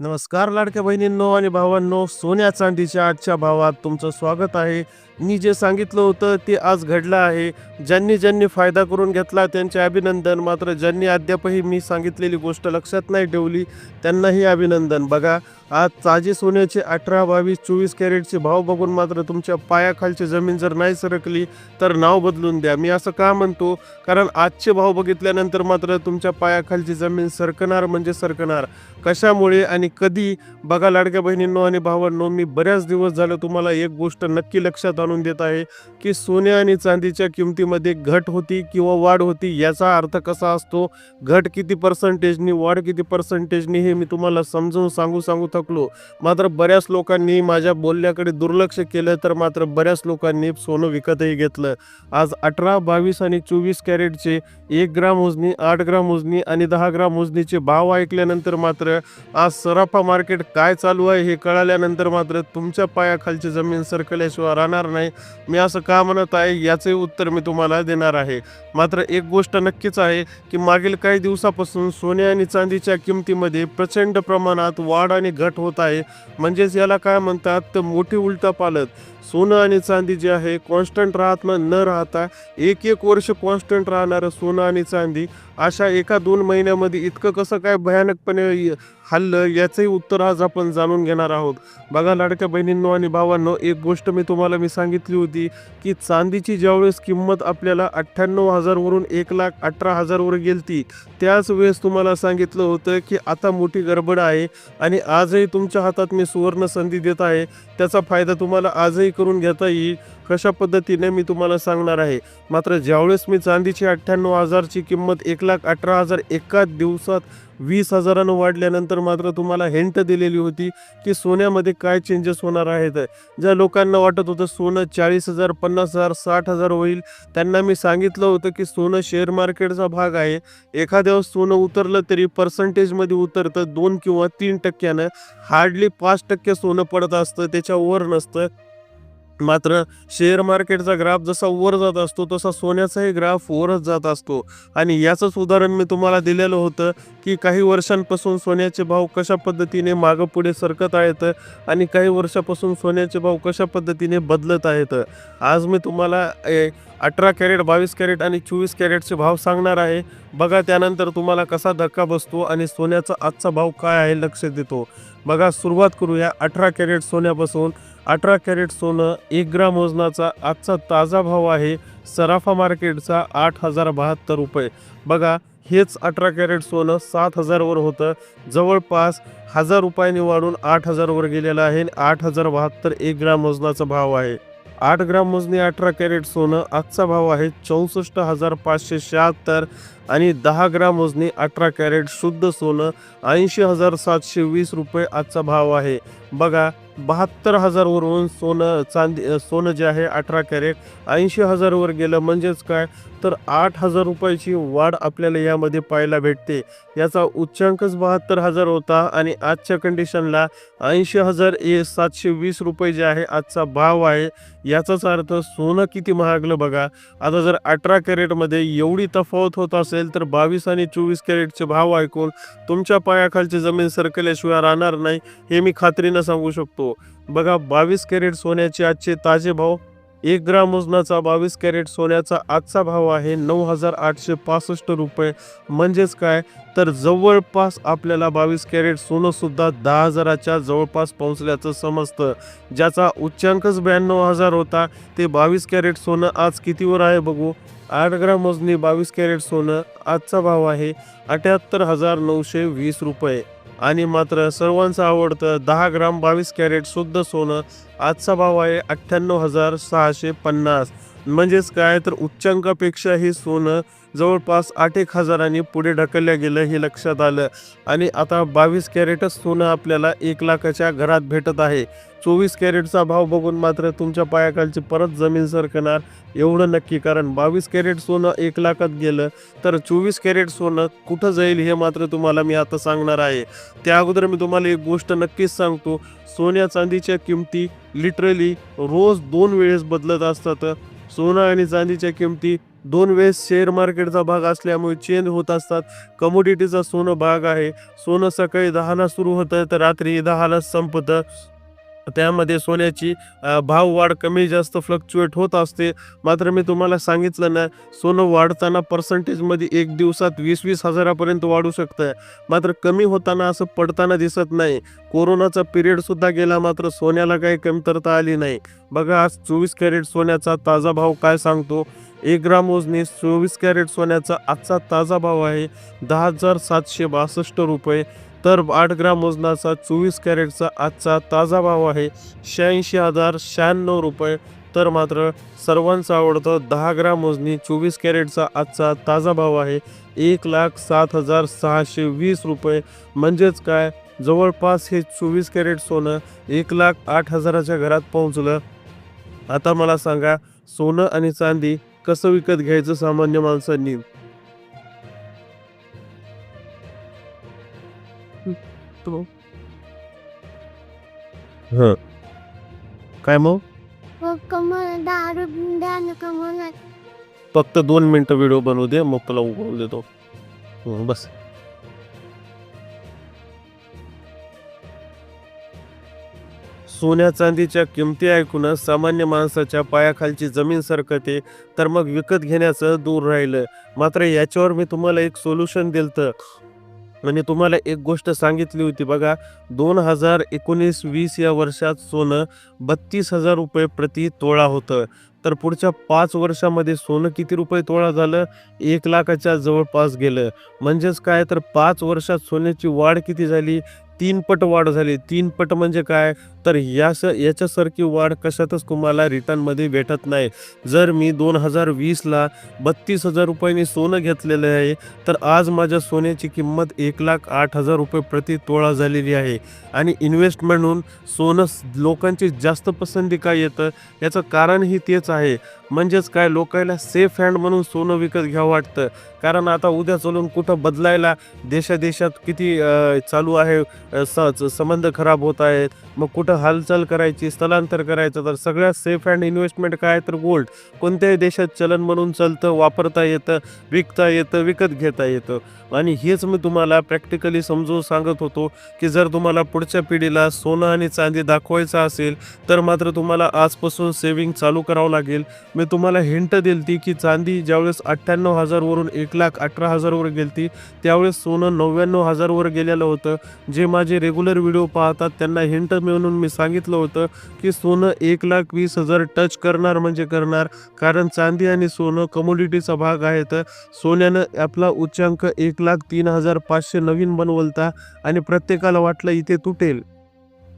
नमस्कार लाडक्या बहिणींनो आणि भावांनो सोन्या चांदीच्या आजच्या भावात तुमचं स्वागत आहे. मी जे सांगितलं होतं ते आज घडलं आहे. ज्यांनी ज्यांनी फायदा करून घेतला त्यांचे अभिनंदन. मात्र ज्यांनी अद्यापही मी सांगितलेली गोष्ट लक्षात नाही ठेवली त्यांनाही अभिनंदन. बघा आज ताजे सोन्याचे अठरा बावीस चोवीस कॅरेटचे भाव बघून मात्र तुमच्या पायाखालची जमीन जर नाही सरकली तर नाव बदलून द्या. मी असं का म्हणतो? कारण आजचे भाव बघितल्यानंतर मात्र तुमच्या पायाखालची जमीन सरकणार म्हणजे सरकणार. कशामुळे आणि कधी? बघा लाडक्या बहिणींनो आणि भावांनो मी बऱ्याच दिवस झालं तुम्हाला एक गोष्ट नक्की लक्षात आणून देत आहे की सोने आणि चांदीच्या किमतीमध्ये घट होती किंवा वाढ होती याचा अर्थ कसा असतो? घट किती पर्सेंटेजनी वाढ किती पर्सेंटेजनी हे मी तुम्हाला समजून सांगू सांगू थकलो. मात्र बऱ्याच लोकांनी माझ्या बोलण्याकडे दुर्लक्ष केलं तर मात्र बऱ्याच लोकांनी सोनं विकतही घेतलं. आज अठरा बावीस आणि चोवीस कॅरेटचे एक ग्राम मोजणी आठ ग्राम मोजणी आणि दहा ग्राम मोजणीचे भाव ऐकल्यानंतर मात्र आज सराफा मार्केट काय चालू आहे हे कळाल्यानंतर मात्र तुमच्या पायाखालची जमीन सरकल्याशिवाय राहणार नाही. मी असं का म्हणत आहे? याचे उत्तर मी तुम्हाला देणार आहे. मात्र एक गोष्ट नक्कीच आहे की मागील काही दिवसापासून सोने आणि चांदीच्या किमतीमध्ये प्रचंड प्रमाणात वाढ आणि घट होत आहे. म्हणजेच याला काय म्हणतात? तर मोठी उलटा पालत सोनं आणि चांदी जे आहे कॉन्स्टंट राहत न न राहता एक एक वर्ष कॉन्स्टंट राहणारं सोनं आणि चांदी अशा एका दोन महिन्यामध्ये इतकं कसं काय भयानकपणे हल्लं याचंही उत्तर आज आपण जाणून घेणार आहोत. बघा लाडक्या बहिणींनो आणि भावांनो एक गोष्ट मी तुम्हाला मी सांगितली होती की चांदीची ज्यावेळेस किंमत आपल्याला अठ्ठ्याण्णव हजारवरून एक लाख अठरा हजारवर गेलती त्याच वेळेस तुम्हाला सांगितलं होतं की आता मोठी गडबड आहे आणि आजही तुमच्या हातात मी सुवर्ण संधी देत आहे. त्याचा फायदा तुम्हाला आजही करून घेता येईल कशा पद्धतीने मी तुम्हाला सांगणार आहे? मात्र ज्यावेळेस मी चांदीची अठ्ठ्याण्णव हजारची किंमत एक लाख अठरा हजार एका दिवसात वीस हजारानं वाढल्यानंतर मात्र तुम्हाला हेंट दिलेली होती की सोन्यामध्ये काय चेंजेस होणार आहेत. ज्या लोकांना वाटत होतं सोनं चाळीस हजार पन्नास हजार साठ हजार होईल त्यांना मी सांगितलं होतं की सोनं शेअर मार्केटचा भाग आहे. एखाद्यावर सोनं उतरलं तरी पर्सेंटेजमध्ये उतरतं दोन किंवा तीन टक्क्यानं. हार्डली पाच टक्के सोनं पडत असतं त्याच्यावर नसतं. मात्र शेअर मार्केटचा ग्राफ जसा वर जात असतो तसा सोन्याचाही ग्राफ वरच जात असतो. आणि याचंच उदाहरण मी तुम्हाला दिलेलं होतं की काही वर्षांपासून सोन्याचे भाव कशा पद्धतीने मागं पुढे सरकत आहेत आणि काही वर्षापासून सोन्याचे भाव कशा पद्धतीने बदलत आहेत. आज मी तुम्हाला अठरा कॅरेट बावीस कॅरेट आणि चोवीस कॅरेटचे भाव सांगणार आहे. बघा त्यानंतर तुम्हाला कसा धक्का बसतो आणि सोन्याचा आजचा भाव काय आहे लक्ष देतो. बघा सुरुवात करूया अठरा कॅरेट सोन्यापासून. अठरा कॅरेट सोनं एक ग्राम वजनाचा आजचा ताजा भाव आहे सराफा मार्केटचा आठ हजार बहात्तर रुपये. बघा हेच अठरा कॅरेट सोनं सात हजारवर होतं. जवळपास हजार रुपयांनी वाढून आठ हजारवर गेलेलं आहे आणि आठ हजार बहात्तर एक ग्राम वजनाचा भाव आहे. आठ ग्राम मोजणी अठरा कॅरेट सोनं आजचा भाव आहे चौसष्ट हजार पाचशे शहात्तर आणि दहा ग्राम मोजणी अठरा कॅरेट शुद्ध सोनं ऐंशी हजार सातशे वीस रुपये आजचा भाव आहे. बघा बहात्तर हजारवरून सोनं चांदी सोनं जे आहे अठरा कॅरेट ऐंशी हजारवर गेलं म्हणजेच काय? तर आठ हजार रुपयाची वाढ आपल्याला यामध्ये पाहायला भेटते. याचा उच्चांकच बहात्तर हजार होता आणि आजच्या कंडिशनला ऐंशी हजार ए सातशे वीस रुपये जे आहे आजचा भाव आहे. याचाच अर्थ सोनं किती महागलं बघा. आता जर अठरा कॅरेटमध्ये एवढी तफावत होत असेल तर बावीस आणि चोवीस कॅरेटचे भाव ऐकून तुमच्या पायाखालची जमीन सरकल्याशिवाय राहणार नाही हे मी खात्रीनं सांगू शकतो. बघा बावीस कॅरेट सोन्याचे आजचे ताजे भाव. एक ग्राम वजनाचा बावीस कॅरेट सोन्याचा आजचा भाव आहे नऊ हजार आठशे पासष्ट रुपये. म्हणजेच काय? तर जवळपास आपल्याला बावीस कॅरेट सोनंसुद्धा दहा हजाराच्या जवळपास पोहोचल्याचं समजतं. ज्याचा उच्चांकच ब्याण्णव हजार होता ते बावीस कॅरेट सोनं आज कितीवर आहे बघू? आठ ग्राम वजनी बावीस कॅरेट सोनं आजचा भाव आहे अठ्याहत्तर हजार नऊशे वीस रुपये. आणि मात्र सर्वांचं आवडतं दहा ग्राम बावीस कॅरेट शुद्ध सोनं आजचा भाव आहे अठ्ठ्याण्णव हजार सहाशे पन्नास. म्हणजेच काय? तर उच्चांकापेक्षा हे सोनं जवळपास आठ एक हजारांनी पुढे ढकललं गेलं हे लक्षात आलं. आणि आता बावीस कॅरेटच सोनं आपल्याला एक लाखाच्या घरात भेटत आहे. चोवीस कॅरेटचा भाव बघून मात्र तुमच्या पायाखालची परत जमीन सरकणार एवढं नक्की कारण बावीस कॅरेट सोनं एक लाखात गेलं तर चोवीस कॅरेट सोनं कुठं जाईल हे मात्र तुम्हाला मी आता सांगणार आहे. त्या अगोदर मी तुम्हाला एक गोष्ट नक्कीच सांगतो. सोन्या चांदीच्या किमती लिटरली रोज दोन वेळेस बदलत असतात. सोनं आणि चांदीच्या किमती दोन वेळेस शेअर मार्केटचा भाग असल्यामुळे चेंज होत असतात. कमोडिटीचा सोनं भाग आहे. सोनं सकाळी दहाला सुरू होतं तर रात्री दहाला संपतं. त्यामध्ये सोन्याची भाव वाढ कमी जास्त फ्लक्च्युएट होत असते. मात्र मी तुम्हाला सांगितलं ना सोनं वाढताना पर्सेंटेजमध्ये एक दिवसात वीस वीस हजारापर्यंत वाढू शकतं. मात्र कमी होताना असं पडताना दिसत नाही. कोरोनाचा पिरियडसुद्धा गेला मात्र सोन्याला काही कमतरता आली नाही. बघा आज चोवीस कॅरेट सोन्याचा ताजा भाव काय सांगतो? एक ग्राम वजनी चोवीस कॅरेट सोन्याचा आजचा ताजा भाव आहे. दहा हजार सातशे बासष्ट रुपये. तर आठ ग्राम वजनाचा चोवीस कॅरेटचा आजचा ताजा भाव आहे. शहाऐंशी हजार शहाण्णव रुपये. तर मात्र सर्वांचं आवडतं दहा ग्राम वजनी चोवीस कॅरेटचा आजचा ताजा भाव आहे. एक लाख सात हजार सहाशे वीस रुपये. म्हणजेच काय? जवळपास हे चोवीस कॅरेट सोनं एक लाख आठ हजाराच्या घरात पोहोचलं. आता मला सांगा सोनं आणि चांदी कसं विकत घ्यायचं सामान्य माणसांनी? तो हं. काय मग? कमल दारू द्या ना कमल. फक्त दोन मिनिटं व्हिडिओ बनवू दे मग तुला उघडू देतो. हं, बस. सोन्या चांदीच्या किमती ऐकूनच सामान्य माणसाच्या पायाखालची जमीन सरकते तर मग विकत घेण्याचं दूर राहिलं. मात्र याच्यावर मी तुम्हाला एक सोल्युशन दिलतं. आणि तुम्हाला एक गोष्ट सांगितली होती बघा दोन हजार एकोणीस वीस या वर्षात सोनं बत्तीस हजार रुपये प्रति तोळा होतं. तर पुढच्या पाच वर्षामध्ये सोनं किती रुपये तोळा झालं? एक लाखाच्या जवळपास गेलं. म्हणजेच काय? तर पाच वर्षात सोन्याची वाढ किती झाली? तीन पट वाढ झाली. तीन पट म्हणजे काय? तर यास याच्यासारखी वाढ कशातच तुम्हाला रिटर्नमध्ये भेटत नाही. जर मी दोन हजार वीसला बत्तीस हजार रुपयांनी सोनं घेतलेलं आहे तर आज माझ्या सोन्याची किंमत एक लाख आठ हजार रुपये प्रति तोळा झालेली आहे. आणि इन्व्हेस्ट म्हणून सोनं लोकांची जास्त पसंती का येतं? याचं कारणही तेच आहे. म्हणजेच काय? लोकायला सेफ हँड म्हणून सोनं विकत घ्यावं वाटतं. कारण आता उद्या चालून कुठं बदलायला देशादेशात किती चालू आहे स संबंध खराब होत आहेत. मग कुठं हालचाल करायची स्थलांतर करायचं तर सगळ्यात सेफ अँड इन्व्हेस्टमेंट काय? तर गोल्ड कोणत्याही देशात चलन म्हणून चालतं वापरता येतं विकता येतं विकत घेता येतं. आणि हेच मी तुम्हाला प्रॅक्टिकली समजून सांगत होतो की जर तुम्हाला पुढच्या पिढीला सोनं आणि चांदी दाखवायचं असेल तर मात्र तुम्हाला आजपासून सेविंग चालू करावं लागेल. मी तुम्हाला हिंट दिलती की चांदी ज्यावेळेस अठ्ठ्याण्णव हजारवरून एक लाख अठरा हजारवर गेलती त्यावेळेस सोनं नव्याण्णव हजारवर गेलेलं होतं. जे माझे रेग्युलर व्हिडिओ पाहतात त्यांना हिंट मिळून मी सांगितलं होतं की सोनं एक लाख वीस हजार टच करणार म्हणजे करणार. कारण चांदी आणि सोनं कमोडिटीचा भाग आहे तर सोन्यानं आपला उच्चांक एक लाख तीन हजार पाचशे नवीन बनवलता आणि प्रत्येकाला वाटलं इथे तुटेल.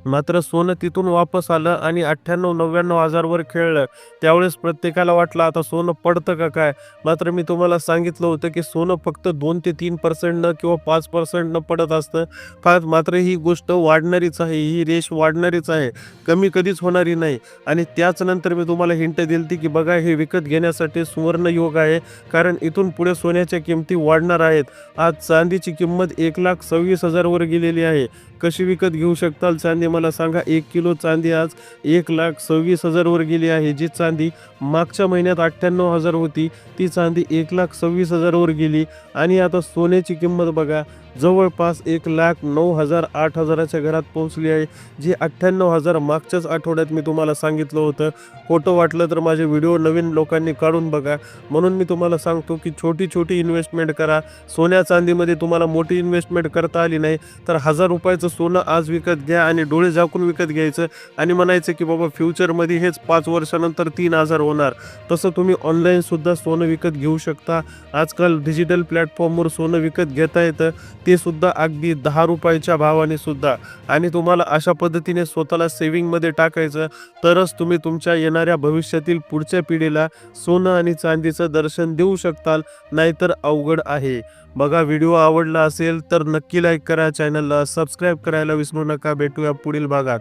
मात्र सोनं तिथून वापस आलं आणि अठ्ठ्याण्णव नव्याण्णव हजारवर खेळलं. त्यावेळेस प्रत्येकाला वाटलं आता सोनं पडतं का काय? मात्र मी तुम्हाला सांगितलं होतं की सोनं फक्त दोन ते तीन पर्सेंटनं किंवा पाच पर्सेंटनं पडत असतं. फार मात्र ही गोष्ट वाढणारीच आहे ही रेश वाढणारीच आहे. कमी कधीच होणारी नाही. आणि त्याच नंतर मी तुम्हाला हिंट दिली की बघा हे विकत घेण्यासाठी सुवर्ण योग आहे कारण इथून पुढे सोन्याच्या किमती वाढणार आहेत. आज चांदीची किंमत एक लाख सव्वीस हजारवर गेलेली आहे. कशी विकत घेऊ शकताल? चांदी मला सांगा एक किलो चांदी आज एक लाख सव्वीस हजारवर गेली आहे. जी चांदी मागच्या महिन्यात अठ्ठ्याण्णव हजार होती ती चांदी एक लाख सव्वीस हजारवर गेली. आणि आता सोन्याची किंमत बघा जवळपास एक लाख नऊ हजार आठ हजाराच्या घरात पोहोचली आहे. जी अठ्ठ्याण्णव हजार मागच्याच आठवड्यात मी तुम्हाला सांगितलं होतं. फोटो वाटलं तर माझे व्हिडिओ नवीन लोकांनी काढून बघा. म्हणून मी तुम्हाला सांगतो की छोटी छोटी इन्व्हेस्टमेंट करा. सोन्या चांदीमध्ये तुम्हाला मोठी इन्व्हेस्टमेंट करता आली नाही तर हजार रुपयाचं सोनं आज विकत घ्या आणि डोळे झाकून विकत घ्यायचं. आणि म्हणायचं की बाबा फ्युचरमध्ये हेच पाच वर्षानंतर तीन हजार होणार. तसं तुम्ही ऑनलाईनसुद्धा सोनं विकत घेऊ शकता. आजकाल डिजिटल प्लॅटफॉर्मवर सोनं विकत घेता येतं. ते सुद्धा अगदी दहा रुपयाच्या भावाने सुद्धा. आणि तुम्हाला अशा पद्धतीने स्वतःला सेविंगमध्ये टाकायचं तरच तुम्ही तुमच्या येणाऱ्या भविष्यातील पुढच्या पिढीला सोनं आणि चांदीचं दर्शन देऊ शकताल नाहीतर अवघड आहे. बघा व्हिडिओ आवडला असेल तर नक्की लाईक करा चॅनलला सबस्क्राईब करायला विसरू नका. भेटूया पुढील भागात.